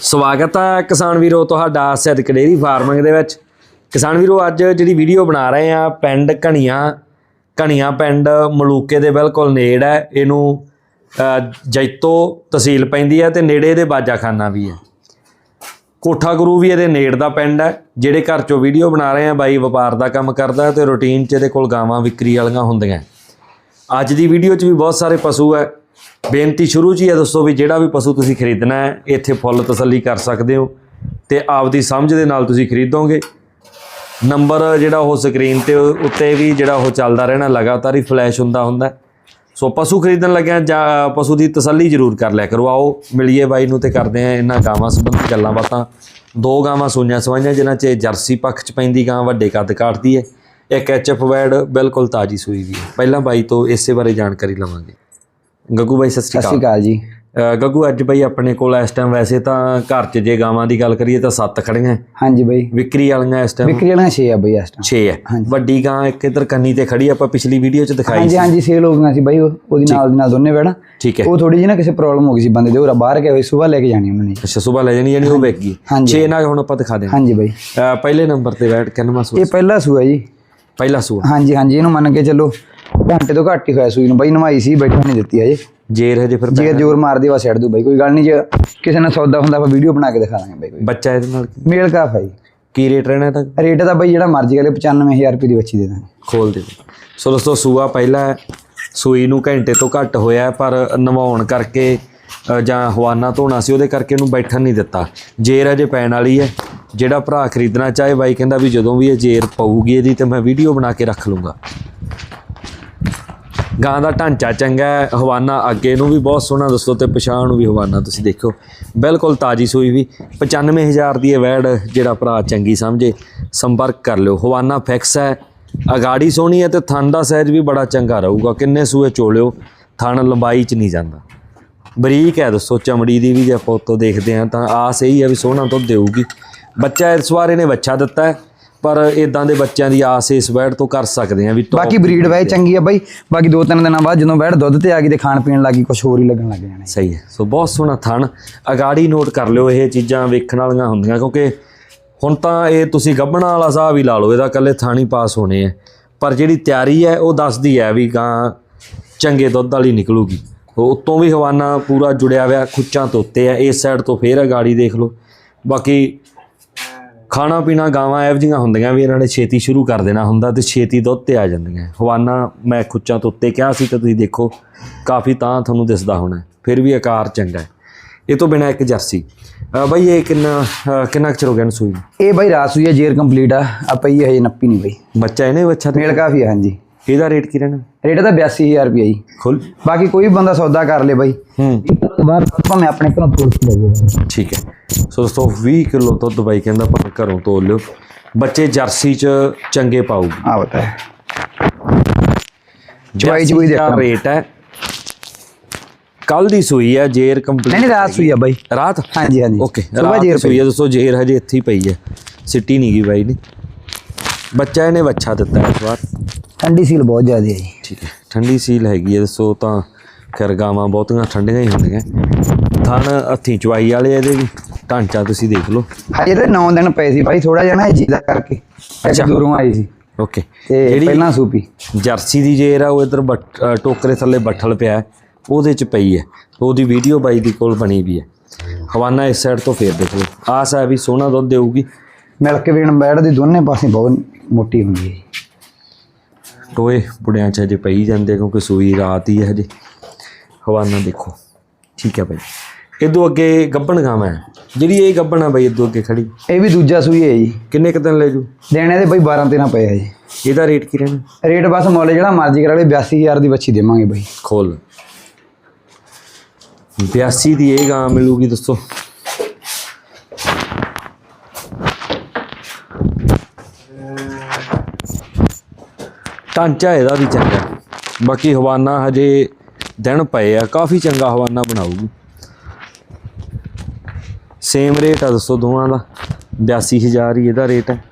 ਸਵਾਗਤ ਹੈ ਕਿਸਾਨ ਵੀਰੋ ਤੁਹਾਡਾ ਸਿੱਧਕ ਡੇਰੀ ਫਾਰਮਿੰਗ ਦੇ ਵਿੱਚ। ਕਿਸਾਨ ਵੀਰੋ, ਅੱਜ ਜਿਹੜੀ ਵੀਡੀਓ ਬਣਾ ਰਹੇ ਆ, ਪਿੰਡ ਘਣੀਆਂ ਘਣੀਆਂ ਪਿੰਡ ਮਲੂਕੇ ਦੇ ਬਿਲਕੁਲ ਨੇੜ ਹੈ। ਇਹਨੂੰ ਜੈਤੋ ਤਹਿਸੀਲ ਪੈਂਦੀ ਹੈ ਤੇ ਨੇੜੇ ਦੇ ਬਾਜਾਖਾਨਾ ਵੀ ਹੈ। ਕੋਠਾ ਗੁਰੂ ਵੀ ਇਹਦੇ ਨੇੜ ਦਾ ਪਿੰਡ ਹੈ। ਜਿਹੜੇ ਘਰ ਚੋਂ ਵੀਡੀਓ ਬਣਾ ਰਹੇ ਆ, ਬਾਈ ਵਪਾਰ ਦਾ ਕੰਮ ਕਰਦਾ ਤੇ ਰੂਟੀਨ 'ਚ ਇਹਦੇ ਕੋਲ ਗਾਵਾਂ ਵਿਕਰੀ ਵਾਲੀਆਂ ਹੁੰਦੀਆਂ। ਅੱਜ ਦੀ ਵੀਡੀਓ 'ਚ ਵੀ ਬਹੁਤ ਸਾਰੇ ਪਸ਼ੂ ਹੈ। ਬੇਨਤੀ ਸ਼ੁਰੂ 'ਚ ਹੀ ਹੈ ਦੋਸਤੋ ਵੀ ਜਿਹੜਾ ਵੀ ਪਸ਼ੂ ਤੁਸੀਂ ਖਰੀਦਣਾ ਹੈ, ਇੱਥੇ ਫੁੱਲ ਤਸੱਲੀ ਕਰ ਸਕਦੇ ਹੋ ਤੇ ਆਪਦੀ ਸਮਝ ਦੇ ਨਾਲ ਤੁਸੀਂ ਖਰੀਦੋਗੇ। ਨੰਬਰ ਜਿਹੜਾ ਉਹ ਸਕਰੀਨ ਤੇ ਉੱਤੇ ਵੀ ਜਿਹੜਾ ਉਹ ਚੱਲਦਾ ਰਹਿਣਾ, ਲਗਾਤਾਰ ਹੀ ਫਲੈਸ਼ ਹੁੰਦਾ ਹੁੰਦਾ ਸੋ ਪਸ਼ੂ ਖਰੀਦਣ ਲੱਗਿਆ ਜਾਂ ਪਸ਼ੂ ਦੀ ਤਸੱਲੀ ਜ਼ਰੂਰ ਕਰ ਲਿਆ ਕਰੋ। ਆਓ, ਮਿਲੀਏ ਬਾਈ ਨੂੰ ਤੇ ਕਰਦੇ ਆ ਇਹਨਾਂ ਗਾਵਾਂ ਸੰਬੰਧੀ ਗੱਲਾਂ ਬਾਤਾਂ। ਦੋ ਗਾਵਾਂ ਸੂਈਆਂ ਸਵਾਈਆਂ, ਜਿਨ੍ਹਾਂ 'ਚ ਜਰਸੀ ਪੱਖ 'ਚ ਪੈਂਦੀ ਗਾਂ, ਵੱਡੇ ਕੱਦ ਕਾਟਦੀ ਹੈ। ਇੱਕ ਐਚਐਫ ਵੈਡ ਬਿਲਕੁਲ ਤਾਜੀ ਸੂਈ ਵੀ ਹੈ। ਪਹਿਲਾਂ ਬਾਈ ਤੋਂ ਇਸੇ ਬਾਰੇ ਜਾਣਕਾਰੀ ਲਵਾਂਗੇ। ਗੱਗੂ ਬਾਈ ਸਤਿ ਸ਼੍ਰੀ ਸਤਿ ਸ਼੍ਰੀ ਅਕਾਲ। ਅਕਾਲ ਜੀ। ਅ, ਗੱਗੂ ਅੱਜ ਬਾਈ ਆਪਣੇ ਕੋਲ ਇਸ ਟਾਈਮ ਵੈਸੇ ਤਾਂ ਘਰ 'ਚ ਜੇ ਗਾਵਾਂ ਦੀ ਗੱਲ ਕਰੀਏ ਤਾਂ ਸੱਤ ਖੜੀਆਂ। ਹੈ। ਹਾਂਜੀ ਬਈ। ਵਿਕਰੀ ਵਾਲੀਆਂ ਇਸ ਟਾਈਮ ਵਿਕਰੀ ਵਾਲੀਆਂ 6 ਆ ਬਈ ਇਸ ਟਾਈਮ 6 ਹੈ ਵੱਡੀ ਗਾਂ ਇੱਕ ਇਧਰ ਕੰਨੀ ਤੇ ਖੜੀ ਆਪਾਂ ਪਿਛਲੀ ਵੀਡੀਓ 'ਚ ਦਿਖਾਈ ਹਾਂਜੀ ਹਾਂਜੀ ਸੇਲ ਹੋ ਗਈਆਂ ਸੀ ਬਈ ਉਹ- ਉਹਦੀ ਨਾਲ ਦੀ ਨਾਲ ਦੋਨੇ ਬੈਣਾ ਠੀਕ ਹੈ। ਉਹ ਥੋੜੀ ਜਿਹੀ ਨਾ ਕਿਸੇ ਪ੍ਰੋਬਲਮ ਹੋ ਗਈ ਸੀ ਬੰਦੇ ਦੇ। ਉਹ ਬਾਹਰ ਗਏ ਹੋਏ ਸਵੇਰ ਲੈ ਕੇ ਜਾਣੀ ਉਹਨਾਂ ਨੇ। ਅੱਛਾ ਸਵੇਰ ਲੈ ਜਾਣੀ ਯਾਨੀ ਉਹ ਵਿਕ ਗਈ। ਹਾਂਜੀ। 6 ਨਾਲ ਹੁਣ ਆਪਾਂ ਦਿਖਾ ਦੇਣਾ ਹਾਂਜੀ ਬਈ। ਅ, ਪਹਿਲੇ ਨੰਬਰ ਤੇ ਬੈਠ ਕਿੰਨਵਾਂ ਸੂਆ ਇਹ ਪਹਿਲਾ ਸੂਆ ਜੀ। ਪਹਿਲਾ ਸੂਆ। ਹਾਂਜੀ ਹਾਂਜੀ ਇਹਨੂੰ ਮੰਨ ਕੇ ਚੱਲੋ। ਘੰਟੇ ਤੋਂ ਘੱਟ ਹੀ ਹੋਇਆ ਸੂਈ ਨੂੰ। ਬਈ ਨਵਾਈ ਸੀ ਬੈਠਣ ਨਹੀਂ ਦਿੱਤੀ ਅਜੇ ਜੇਰ ਹਜੇ ਫਿਰ ਜੇ ਜ਼ੋਰ ਮਾਰਦੀ ਵਾ ਛੱਡ ਦੂ ਬਈ ਕੋਈ ਗੱਲ ਨਹੀਂ ਜੇ ਕਿਸੇ ਨਾਲ ਸੌਦਾ ਹੁੰਦਾ ਆਪਾਂ ਵੀਡੀਓ ਬਣਾ ਕੇ ਦਿਖਾ ਦਾਂਗੇ ਬਈ ਬੱਚਾ ਇਹਦੇ ਨਾਲ ਮੇਲ ਕਾਫ ਹੈ ਕੀ ਰੇਟ ਰਹਿਣਾ ਤਾਂ ਰੇਟ ਦਾ ਬਈ ਜਿਹੜਾ ਮਰਜ਼ੀ ਕਰੇ 95000 ਰੁਪਏ ਦੀ ਬੱਚੀ ਦੇ ਦਾਂਗੇ। ਖੋਲ ਦੇ। ਸੋ ਦੋਸਤੋ ਸੂਆ ਪਹਿਲਾ। ਸੂਈ ਨੂੰ ਘੰਟੇ ਤੋਂ ਘੱਟ ਹੋਇਆ ਪਰ ਨਵਾਉਣ ਕਰਕੇ ਜਾਂ ਹਵਾਨਾ ਧੋਣਾ ਸੀ ਉਹਦੇ ਕਰਕੇ ਇਹਨੂੰ ਬੈਠਣ ਨਹੀਂ ਦਿੱਤਾ। ਜੇਰ ਅਜੇ ਪੈਣ ਵਾਲੀ ਹੈ। ਜਿਹੜਾ ਭਰਾ ਖਰੀਦਣਾ ਚਾਹੇ ਬਾਈ ਕਹਿੰਦਾ ਵੀ ਜਦੋਂ ਵੀ ਇਹ ਜੇਰ ਪਊਗੀ ਇਹਦੀ ਤੇ ਮੈਂ ਵੀਡੀਓ ਬਣਾ ਕੇ ਰੱਖ ਲੂੰਗਾ। ਗਾਂ ਦਾ ਢਾਂਚਾ ਚੰਗਾ ਹੈ, ਹਵਾਨਾ ਅੱਗੇ ਨੂੰ ਵੀ ਬਹੁਤ ਸੋਹਣਾ ਦੱਸੋ ਤੇ ਪਛਾਣ ਨੂੰ ਵੀ ਹਵਾਨਾ ਤੁਸੀਂ ਦੇਖੋ ਬਿਲਕੁਲ ਤਾਜੀ ਸੂਈ ਵੀ 95000 ਦੀ ਇਹ ਵੈੜ ਜਿਹੜਾ ਭਰਾ ਚੰਗੀ ਸਮਝੇ, ਸੰਪਰਕ ਕਰ ਲਿਓ। ਹਵਾਨਾ ਫਿਕਸ ਹੈ, ਅਗਾੜੀ ਸੋਹਣੀ ਹੈ ਤੇ ਥਣ ਦਾ ਸਾਈਜ਼ ਵੀ ਬੜਾ ਚੰਗਾ ਰਹੂਗਾ। ਕਿੰਨੇ ਸੂਏ ਚੋਲਿਓ ਥਣ ਲੰਬਾਈ ਚ ਨਹੀਂ ਜਾਂਦਾ। ਬਰੀਕ ਹੈ ਦੋਸਤੋ ਚਮੜੀ ਦੀ ਵੀ ਜੇ ਆਪਾਂ ਉੱਤੋਂ ਦੇਖਦੇ ਹਾਂ ਤਾਂ ਆਸ ਇਹੀ ਹੈ ਵੀ ਸੋਹਣਾ ਦੁੱਧ ਦੇਊਗੀ। ਬੱਚਾ ਇਸ ਵਾਰ ਇਹਨੇ ਬੱਚਾ ਦਿੱਤਾ ਹੈ। ਪਰ ਇਦਾਂ ਦੇ ਬੱਚਿਆਂ ਦੀ ਆਸ ਇਸ ਵੈੜ ਤੋਂ ਕਰ ਸਕਦੇ ਹਾਂ ਵੀ top ਬਾਕੀ ਬਰੀਡ ਵੈ ਚੰਗੀ ਆ ਬਈ। ਬਾਕੀ ਦੋ ਤਿੰਨ ਦਿਨਾਂ ਬਾਅਦ ਜਦੋਂ ਬੈਠ ਦੁੱਧ ਤੇ ਆ ਗਈ ਤੇ ਖਾਣ ਪੀਣ ਲੱਗੀ ਕੁਝ ਹੋਰ ਹੀ ਲੱਗਣ ਲੱਗ ਜਾਣੇ। ਸਹੀ ਹੈ। ਸੋ ਬਹੁਤ ਸੋਹਣਾ ਥਣ। ਅਗਾੜੀ ਨੋਟ ਕਰ ਲਿਓ ਇਹ ਚੀਜ਼ਾਂ ਵੇਖਣ ਵਾਲੀਆਂ ਹੁੰਦੀਆਂ ਕਿਉਂਕਿ ਹੁਣ ਤਾਂ ਇਹ ਤੁਸੀਂ ਗੱਭਣਾ ਵਾਲਾ ਹਿਸਾਬ ਹੀ ਲਾ ਲਓ ਇਹਦਾ ਕੱਲੇ ਥਾਣੀ ਪਾਸ ਹੋਣੇ ਆ। ਪਰ ਜਿਹੜੀ ਤਿਆਰੀ ਹੈ ਉਹ ਦੱਸਦੀ ਹੈ ਵੀ ਗਾਂ ਚੰਗੇ ਦੁੱਧ ਵਾਲੀ ਨਿਕਲੂਗੀ। ਉੱਤੋਂ ਵੀ ਹਵਾਨਾ ਪੂਰਾ ਜੁੜਿਆ ਹੋਇਆ ਖੁੱਚਾਂ ਤੋਂ ਉੱਤੇ ਹੈ ਇਸ ਸਾਈਡ ਤੋਂ ਫੇਰ ਅਗਾੜੀ ਦੇਖ ਲਓ। ਬਾਕੀ ਖਾਣਾ ਪੀਣਾ ਗਾਵਾਂ ਇਹੋ ਜਿਹੀਆਂ ਹੁੰਦੀਆਂ ਵੀ ਇਹਨਾਂ ਨੇ ਛੇਤੀ ਸ਼ੁਰੂ ਕਰ ਦੇਣਾ ਹੁੰਦਾ ਤੇ ਛੇਤੀ ਦੁੱਧ ਤੇ ਆ ਜਾਂਦੀਆਂ। ਹਵਾਨਾ ਮੈਂ ਖੁੱਚਾਂ ਤੋਂ ਉੱਤੇ ਕਿਹਾ ਸੀ ਤਾਂ ਤੁਸੀਂ ਦੇਖੋ ਕਾਫੀ ਤਾਂ ਤੁਹਾਨੂੰ ਦਿਸਦਾ ਹੋਣਾ ਫਿਰ ਵੀ ਆਕਾਰ ਚੰਗਾ ਹੈ। ਇਹ ਤੋਂ ਬਿਨਾ ਇੱਕ ਜਰਸੀ। ਬਈ ਇਹ ਕਿੰਨਾ ਕਿੰਨਾ ਚਿਰ ਹੋ ਗਿਆ ਇਹਨੂੰ ਸੂਈ ਨੂੰ? ਇਹ ਬਈ ਰਾਤ ਸੂਈ ਆ ਜੇਰ ਕੰਪਲੀਟ ਆ ਆਪਾਂ ਇਹ ਹਜੇ ਨੱਪੀ ਨਹੀਂ ਬਈ। ਬੱਚਾ ਇਹਨੇ ਬੱਚਾ ਮੇਲ ਕਾਫੀ ਆ ਹਾਂਜੀ। ਇਹਦਾ ਰੇਟ ਕੀ ਰਹਿਣਾ? ਰੇਟ ਤਾਂ 82000 ਰੁਪਏ ਜੀ। ਖੁੱਲ। ਬਾਕੀ ਕੋਈ ਵੀ ਬੰਦਾ ਸੌਦਾ ਕਰ ਲੇ ਬਈ। ਹੂੰ। ਬਾਹਰ ਭਾਵੇਂ ਆਪਣੇ ਘਰੋਂ ਤੋੜ ਕੇ ਲੈ ਜਾਵੇ ਠੀਕ ਹੈ। ਸੋ ਦੋਸਤੋ 20 ਕਿਲੋ ਦੁੱਧ ਬਾਈ ਕਹਿੰਦਾ ਪਰ ਘਰੋਂ ਤੋਲ ਲਿਓ। ਬੱਚੇ ਜਰਸੀ ਚ ਚੰਗੇ ਪਾਊਗੀ। ਆ ਬਤਾ ਹੈ। ਜਵਾਈ ਚਵਾਈ ਦਾ। ਰੇਟ ਹੈ। ਕੱਲ ਦੀ ਸੂਈ ਹੈ ਜੇਰ ਨਹੀਂ ਕੰਪਲੀਟ ਨਹੀਂ ਰਾਤ ਸੂਈ ਆ ਬਈ। ਰਾਤ? ਹਾਂਜੀ ਹਾਂਜੀ। ਓਕੇ ਰਾਤ ਜੇਰ ਸੂਈ ਹੈ ਦੋਸਤੋ ਜੇਰ ਹਜੇ ਇੱਥੇ ਹੀ ਪਈ ਹੈ। ਸਿੱਟੀ ਨਹੀਂ ਗਈ ਬਾਈ ਨੇ ਬੱਚਾ ਇਹਨੇ ਬੱਚਾ ਦਿੱਤਾ ਇਸ ਵਾਰ। ਠੰਡੀ ਸੀਲ ਬਹੁਤ ਜ਼ਿਆਦਾ ਹੈ ਜੀ। ਠੀਕ ਹੈ ਠੰਡੀ ਸੀਲ ਹੈਗੀ ਹੈ ਦੱਸੋ ਤਾਂ ਖੈਰ ਗਾਵਾਂ ਬਹੁਤੀਆਂ ਠੰਡੀਆਂ ਹੀ ਹੁੰਦੀਆਂ। ਥਣ ਹੱਥੀਂ ਚਵਾਈ ਵਾਲੇ ਇਹਦੇ ਵੀ। ਢਾਂਚਾ ਤੁਸੀਂ ਦੇਖ ਲਓ। ਹਜੇ ਤਾਂ 9 ਦਿਨ ਪਏ ਸੀ ਭਾਈ ਥੋੜਾ ਜਿਹਾ ਨਾ ਇਹ ਕਰਕੇ। ਅੱਛਾ। ਦੂਰੋਂ ਆਈ ਸੀ। ਓਕੇ। ਤੇ ਜਿਹੜੀ ਪਹਿਲਾਂ ਸੂਪੀ। ਜਰਸੀ ਦੀ ਜੇਰ ਆ ਉਹ ਇਧਰ ਟੋਕਰੇ ਥੱਲੇ ਬੱਠਲ ਪਿਆ ਉਹਦੇ ਚ ਪਈ ਹੈ। ਉਹਦੀ ਵੀਡੀਓ ਬਾਈ ਦੀ ਕੋਲ ਬਣੀ ਵੀ ਹੈ। ਹਵਾਨਾ ਇਸ ਸਾਈਡ ਤੋਂ ਫੇਰ ਦੇਖ ਲਓ। ਆਸ ਹੈ ਵੀ ਸੋਹਣਾ ਦੁੱਧ ਦੇਊਗੀ। ਮਿਲਕ ਵੇਣ ਬੈੜ ਦੀ ਦੋਨੇ ਪਾਸੇ ਬਹੁਤ ਮੋਟੀ ਹੁੰਦੀ ਹੈ। ਟੋਏ ਬੁੜਿਆਂ ਚ ਹਜੇ ਪਈ ਜਾਂਦੇ ਕਿਉਂਕਿ ਸੂਈ ਰਾਤ ਹੀ ਹੈ ਹਜੇ। ਹਵਾਨਾ ਦੇਖੋ। ਠੀਕ ਹੈ ਬਾਈ। ਇਦੋਂ ਅੱਗੇ ਗੱਬਣ ਗਾਵਾਂ ਹੈ। ਜਿਹੜੀ ਇਹ ਗੱਬਣ ਆ ਬਾਈ ਇਦੋਂ ਅੱਗੇ ਖੜੀ। ਇਹ ਵੀ ਦੂਜਾ ਸੂਈ ਹੈ ਜੀ। ਕਿੰਨੇ ਕੁ ਦਿਨ ਲੈ ਜੂ? ਦੇਣੇ ਦੇ ਬਈ 12 13 ਪਏ ਆ ਜੀ। ਇਹਦਾ ਰੇਟ ਕੀ ਰਹਿਣਾ? ਰੇਟ ਬਸ ਮੁੱਲ ਜਿਹੜਾ ਮਰਜ਼ੀ ਕਰਾ ਲੈ 82000 ਦੀ ਬੱਚੀ ਦੇਵਾਂਗੇ ਬਈ। ਖੋਲ। 82 ਦੀ ਇਹ ਗਾਂ ਮਿਲੂਗੀ ਦੋਸਤੋ ਢਾਂਚਾ ਇਹਦਾ ਵੀ ਚੰਗਾ। ਬਾਕੀ ਹਵਾਨਾ ਹਜੇ ਦਿਨ ਪਏ ਆ ਕਾਫੀ ਚੰਗਾ ਹਵਾਨਾ ਬਣਾਊਗੀ। ਸੇਮ ਰੇਟ ਆ ਦੱਸੋ ਦੋਵਾਂ ਦਾ। 82000 ਹੀ ਇਹਦਾ ਰੇਟ ਹੈ।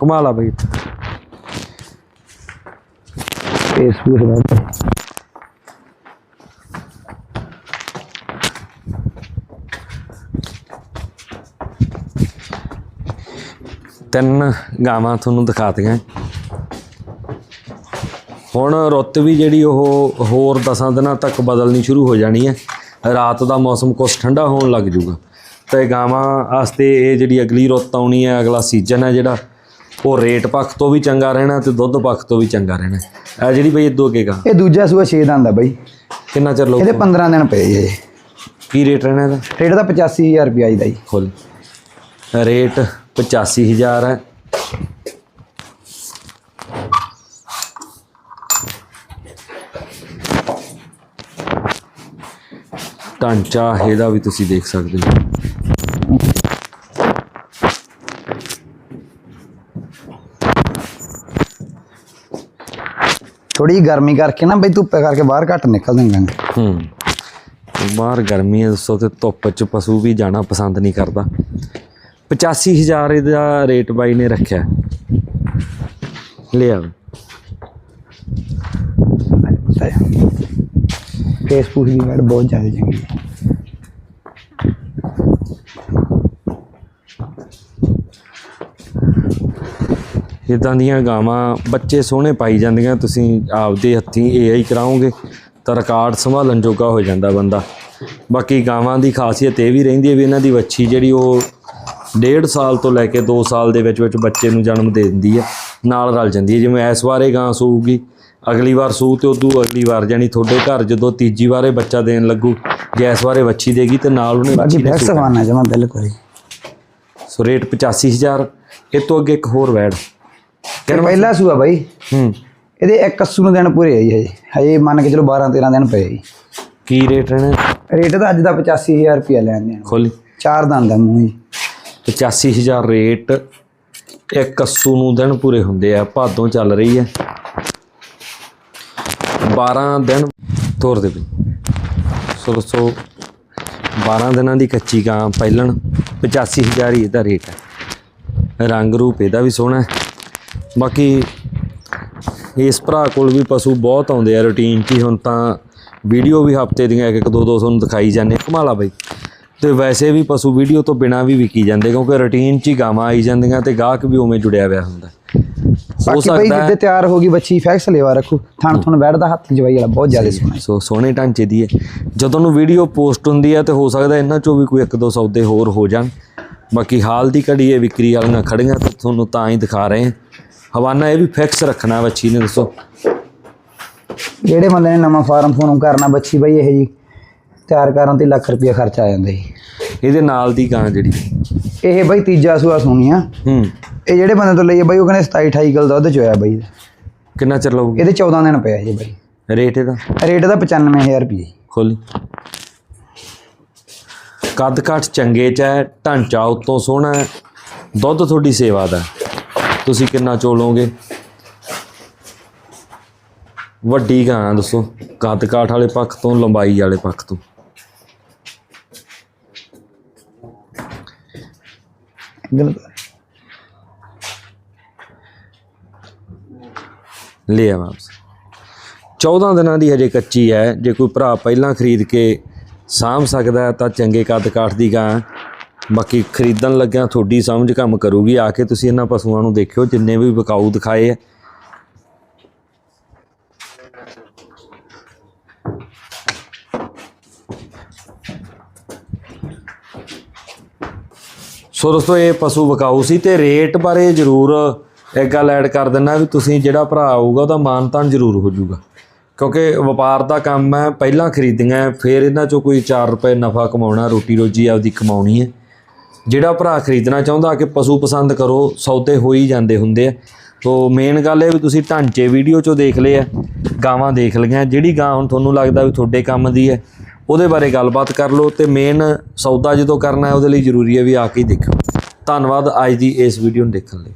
ਕਮਾਲ ਆ ਬਈ ਫੇਸਬੁੱਕ ਦਾ ਤਿੰਨ ਗਾਵਾਂ ਤੁਹਾਨੂੰ ਦਿਖਾਤੀਆਂ। ਹੁਣ ਰੁੱਤ ਵੀ ਜਿਹੜੀ ਉਹ ਹੋਰ 10 ਦਿਨਾਂ ਤੱਕ ਬਦਲਣੀ ਸ਼ੁਰੂ ਹੋ ਜਾਣੀ ਹੈ। ਰਾਤ ਦਾ ਮੌਸਮ ਕੁਛ ਠੰਡਾ ਹੋਣ ਲੱਗ ਜੂਗਾ। ਤੇ ਗਾਵਾਂ ਵਾਸਤੇ ਇਹ ਜਿਹੜੀ ਅਗਲੀ ਰੁੱਤ ਆਉਣੀ ਹੈ ਅਗਲਾ ਸੀਜ਼ਨ ਹੈ ਜਿਹੜਾ ਉਹ ਰੇਟ ਪੱਖ ਤੋਂ ਵੀ ਚੰਗਾ ਰਹਿਣਾ ਤੇ ਦੁੱਧ ਪੱਖ ਤੋਂ ਵੀ ਚੰਗਾ ਰਹਿਣਾ ਇਹ ਜਿਹੜੀ ਬਈ ਇਦੋਂ ਅੱਗੇ ਗਾਂ। ਇਹ ਦੂਜਾ ਸੂਆ 6 ਦਾ ਆਂਦਾ ਬਾਈ। ਕਿੰਨਾ ਚਿਰ ਇਹਦੇ ਲੋਕ 15 ਦਿਨ ਪਏ ਜੀ। ਕੀ ਰੇਟ ਰਹਿਣਾ ਇਹਦਾ? ਰੇਟ ਦਾ 85000 ਰੁਪਿਆ ਜੀ ਦਾ ਜੀ ਖੋਲ। ਰੇਟ 85000 ਹੈ। ਢਾਂਚਾ ਇਹਦਾ ਵੀ ਤੁਸੀਂ ਦੇਖ ਸਕਦੇ ਹੋ। ਥੋੜੀ ਗਰਮੀ ਕਰਕੇ ਨਾ ਬਈ ਧੁੱਪੇ ਕਰਕੇ ਬਾਹਰ ਘੱਟ ਨਿਕਲਦੇ ਨੇ ਹੂੰ। ਬਾਹਰ ਗਰਮੀ ਹੈ ਦੱਸੋ ਤੇ ਧੁੱਪ 'ਚ ਪਸ਼ੂ ਵੀ ਜਾਣਾ ਪਸੰਦ ਨਹੀਂ ਕਰਦਾ। 85000 ਇਹਦਾ ਰੇਟ ਬਾਈ ਨੇ ਰੱਖਿਆ। ਲਿਆ। ਫੇਸਬੁੱਕ ਦੀ ਐਡ ਬਹੁਤ ਜ਼ਿਆਦਾ ਚੰਗੀ ਹੈ। ਇਦਾਂ ਦੀਆਂ ਗਾਵਾਂ ਬੱਚੇ ਸੋਹਣੇ ਪਾਈ ਜਾਂਦੀਆਂ ਤੁਸੀਂ ਆਪਦੇ ਹੱਥੀਂ ਏਆਈ ਕਰਾਓਗੇ ਤਾਂ ਰਿਕਾਰਡ ਸੰਭਾਲਣ ਜੋਗਾ ਹੋ ਜਾਂਦਾ ਬੰਦਾ। ਬਾਕੀ ਗਾਵਾਂ ਦੀ ਖਾਸੀਅਤ ਇਹ ਵੀ ਰਹਿੰਦੀ ਹੈ ਵੀ ਇਹਨਾਂ ਦੀ ਵੱਛੀ ਜਿਹੜੀ ਉਹ ਡੇਢ ਸਾਲ ਤੋਂ ਲੈ ਕੇ 2 ਸਾਲ ਦੇ ਵਿੱਚ ਵਿੱਚ ਬੱਚੇ ਨੂੰ ਜਨਮ ਦੇ ਦਿੰਦੀ ਹੈ ਨਾਲ ਰਲ ਜਾਂਦੀ ਹੈ। ਜਿਵੇਂ ਇਸ ਵਾਰੇ ਗਾਂ ਸੂਊਗੀ ਅਗਲੀ ਵਾਰ ਸੂ ਤੇ ਉਦੋਂ ਅਗਲੀ ਵਾਰ ਜਾਨੀ ਤੁਹਾਡੇ ਘਰ ਜਦੋਂ ਤੀਜੀ ਵਾਰੇ ਬੱਚਾ ਦੇਣ ਲੱਗੂ ਜੇ ਇਸ ਵਾਰੇ ਵੱਛੀ ਦੇਗੀ ਤੇ ਨਾਲ ਉਹਨੇ ਬਾਕੀ ਵੱਛੀ ਨੇ ਫੈਕਸ ਸੂਣਾ। ਖਾਣਾ ਜਮਾ ਬਿਲਕੁਲ ਸੋ ਰੇਟ 85000 ਇਹ ਤੋਂ ਅੱਗੇ ਇੱਕ ਹੋਰ ਵੈੜ। ਫਿਰ ਪਹਿਲਾ ਸੂਆ ਬਾਈ। ਹੂੰ। ਇਹਦੇ ਇੱਕ ਅੱਸੂ ਨੂੰ ਦਿਨ ਪੂਰੇ ਆਈ ਹਜੇ। ਹਜੇ ਮੰਨ ਕੇ ਚਲੋ 12 13 ਦਿਨ ਪਏ ਜੀ। ਕੀ ਰੇਟ ਰਹਿਣਾ? ਰੇਟ ਤਾਂ ਅੱਜ ਦਾ 85000 ਰੁਪਿਆ ਲੈਂਦੇ ਆ ਖੋਲੀ ਚਾਰ ਦੰਦ ਦਾ ਮੂੰਹ ਜੀ। 85000 ਰੇਟ ਇੱਕ ਅੱਸੂ ਨੂੰ ਦਿਨ ਪੂਰੇ ਹੁੰਦੇ ਆ ਭਾਦੋਂ ਚੱਲ ਰਹੀ ਹੈ 12 ਦਿਨ ਤੋਰ ਦੇ ਵੀ ਸੋ ਦੋਸਤੋ 12 ਦਿਨਾਂ ਦੀ ਕੱਚੀ ਗਾਂ ਪਹਿਲਣ 85000 ਹੀ ਇਹਦਾ ਰੇਟ ਹੈ ਰੰਗ ਰੂਪ ਇਹਦਾ ਵੀ ਸੋਹਣਾ ਹੈ। ਬਾਕੀ ਇਸ ਭਰਾ ਕੋਲ ਵੀ ਪਸ਼ੂ ਬਹੁਤ ਆਉਂਦੇ ਆ ਰੂਟੀਨ 'ਚ ਹੀ। ਹੁਣ ਤਾਂ ਵੀਡੀਓ ਵੀ ਹਫ਼ਤੇ ਦੀਆਂ ਇੱਕ ਇੱਕ ਦੋ ਦੋ ਤੁਹਾਨੂੰ ਦਿਖਾਈ ਜਾਂਦੇ ਕਮਾਲਾ ਬਾਈ। ਤੇ ਵੈਸੇ ਵੀ ਪਸ਼ੂ ਵੀਡੀਓ ਤੋਂ ਬਿਨਾ ਵੀ ਵਿਕੀ ਜਾਂਦੇ ਕਿਉਂਕਿ ਰੂਟੀਨ 'ਚ ਹੀ ਗਾਵਾਂ ਆਈ ਜਾਂਦੀਆਂ ਤੇ ਗਾਹਕ ਵੀ ਉਵੇਂ ਜੁੜਿਆ ਹੋਇਆ ਹੁੰਦਾ। ਹੋ ਬਾਕੀ ਬਾਈ ਸਕਦਾ ਜਿੱਦੇ ਹੈ ਤਿਆਰ ਹੋ ਗਈ ਬੱਚੀ ਫੈਕਸ ਲੈਵਾ ਰੱਖੋ। ਥਣ ਥਣ ਬੈਠਦਾ ਹੱਥ ਜਵਾਈ ਵਾਲਾ ਬਹੁਤ ਜ਼ਿਆਦਾ ਸੋਹਣਾ ਸੋ ਸੋਹਣੇ ਢਾਂਚੇ ਦੀ ਹੈ। ਜਦੋਂ ਨੂੰ ਵੀਡੀਓ ਪੋਸਟ ਹੁੰਦੀ ਹੈ ਤੇ ਹੋ ਸਕਦਾ ਇਹਨਾਂ ਚੋਂ ਵੀ ਕੋਈ ਇੱਕ ਦੋ ਸੌਦੇ ਹੋਰ ਹੋ ਜਾਣ। ਬਾਕੀ ਹਾਲ ਦੀ ਘੜੀ ਇਹ ਵਿਕਰੀ ਵਾਲੀਆਂ ਖੜੀਆਂ ਤੇ ਤੁਹਾਨੂੰ ਤਾਂ ਹੀ ਦਿਖਾ ਰਹੇ ਹਾਂ। ਹਵਾਨਾ ਇਹ ਵੀ ਫਿਕਸ ਰੱਖਣਾ ਬੱਚੀ ਨੇ ਦੱਸੋ। ਜਿਹੜੇ ਬੰਦੇ ਨੇ ਨਵਾਂ ਫਾਰਮ ਫੋਰਮ ਕਰਨਾ ਬੱਚੀ ਬਾਈ ਇਹ ਜੀ ਤਿਆਰ ਕਰਨ ਤੇ ਲੱਖ ਰੁਪਇਆ ਖਰਚਾ ਆ ਜਾਂਦਾ ਜੀ। ਇਹਦੇ ਨਾਲ ਦੀ ਗਾਂ ਜਿਹੜੀ। ਇਹ ਬਾਈ ਤੀਜਾ ਸੂਆ ਸੋਣੀ ਆ। ਹੂੰ। ਇਹ ਜਿਹੜੇ ਬੰਦੇ ਤੋਂ ਲਈਏ ਬਾਈ ਉਹ ਕਹਿੰਦੇ 27 28 ਕਿਲੋ ਦੁੱਧ ਚੋਇਆ ਬਾਈ। ਕਿੰਨਾ ਚਿਰ ਲਊਗੀ? ਇਹਦੇ 14 ਦਿਨ ਪਿਆ ਜੀ ਬਾਈ। ਰੇਟ ਇਹਦਾ? ਰੇਟ ਦਾ 95000 ਰੁਪਏ ਖੋਲੀ। ਕੱਦ ਕਾਠ ਚੰਗੇ ਚ ਹੈ ਢਾਂਚਾ ਉਤੋਂ ਸੋਹਣਾ ਹੈ। ਦੁੱਧ ਤੁਹਾਡੀ ਸੇਵਾ ਦਾ। ਤੁਸੀਂ ਕਿੰਨਾ ਚੋਲੋਗੇ ਵੱਡੀ ਗਾਂ ਦੱਸੋ। ਕੱਦ ਕਾਠ ਵਾਲੇ ਪੱਖ ਤੋਂ, ਲੰਬਾਈ ਵਾਲੇ ਪੱਖ ਤੋਂ। ਲਿਆ ਵਾਪਸ। 14 ਦਿਨਾਂ ਦੀ ਹਜੇ ਕੱਚੀ ਹੈ। ਜੇ ਕੋਈ ਭਰਾ ਪਹਿਲਾਂ ਖਰੀਦ ਕੇ ਸਾਂਭ ਸਕਦਾ ਤਾਂ ਚੰਗੇ ਕੱਦ ਕਾਠ ਦੀ ਗਾਂ ਬਾਕੀ ਖਰੀਦਣ ਲੱਗਿਆਂ ਤੁਹਾਡੀ ਸਮਝ ਕੰਮ ਕਰੂਗੀ, ਆ ਕੇ ਤੁਸੀਂ ਇਹਨਾਂ ਪਸ਼ੂਆਂ ਨੂੰ ਦੇਖਿਓ, ਜਿੰਨੇ ਵੀ ਵਿਕਾਊ ਦਿਖਾਏ ਆ। ਸੋ ਦੋਸਤੋ, ਇਹ ਪਸ਼ੂ ਵਿਕਾਊ ਸੀ ਤੇ ਰੇਟ ਬਾਰੇ ਜ਼ਰੂਰ ਇੱਕ ਗੱਲ ਐਡ ਕਰ ਦਿੰਨਾ ਵੀ ਤੁਸੀਂ ਜਿਹੜਾ ਭਰਾ ਆਊਗਾ, ਉਹਦਾ ਮਾਨਤਾਨ ਜ਼ਰੂਰ ਹੋ ਜਾਊਗਾ। ਕਿਉਂਕਿ ਵਪਾਰ ਦਾ ਕੰਮ ਹੈ, ਪਹਿਲਾਂ ਖਰੀਦੀਆਂ, ਫਿਰ ਇਹਨਾਂ ਚੋਂ ਕੋਈ 4 ਰੁਪਏ ਨਫਾ ਕਮਾਉਣਾ ਰੋਟੀ ਰੋਜੀ ਆਪਦੀ ਕਮਾਉਣੀ ਹੈ। ਜਿਹੜਾ ਭਰਾ ਖਰੀਦਣਾ ਚਾਹੁੰਦਾ ਕਿ ਪਸ਼ੂ ਪਸੰਦ ਕਰੋ, ਸੌਦੇ ਹੋ ਹੀ ਜਾਂਦੇ ਹੁੰਦੇ ਆ। ਤੋ ਮੇਨ ਗੱਲ ਇਹ ਵੀ ਤੁਸੀਂ ਢਾਂਚੇ ਵੀਡੀਓ ਚੋਂ ਦੇਖ ਲਏ ਆ, ਗਾਵਾਂ ਦੇਖ ਲਈਆਂ। ਜਿਹੜੀ ਗਾਂ ਹੁਣ ਤੁਹਾਨੂੰ ਲੱਗਦਾ ਵੀ ਤੁਹਾਡੇ ਕੰਮ ਦੀ ਹੈ, ਉਹਦੇ ਬਾਰੇ ਗੱਲਬਾਤ ਕਰ ਲਓ ਤੇ ਮੇਨ ਸੌਦਾ ਜਦੋਂ ਕਰਨਾ ਹੈ, ਉਹਦੇ ਲਈ ਜ਼ਰੂਰੀ ਹੈ ਵੀ ਆ ਕੇ ਹੀ ਦੇਖੋ। ਧੰਨਵਾਦ ਅੱਜ ਦੀ ਇਸ ਵੀਡੀਓ ਨੂੰ ਦੇਖਣ ਲਈ।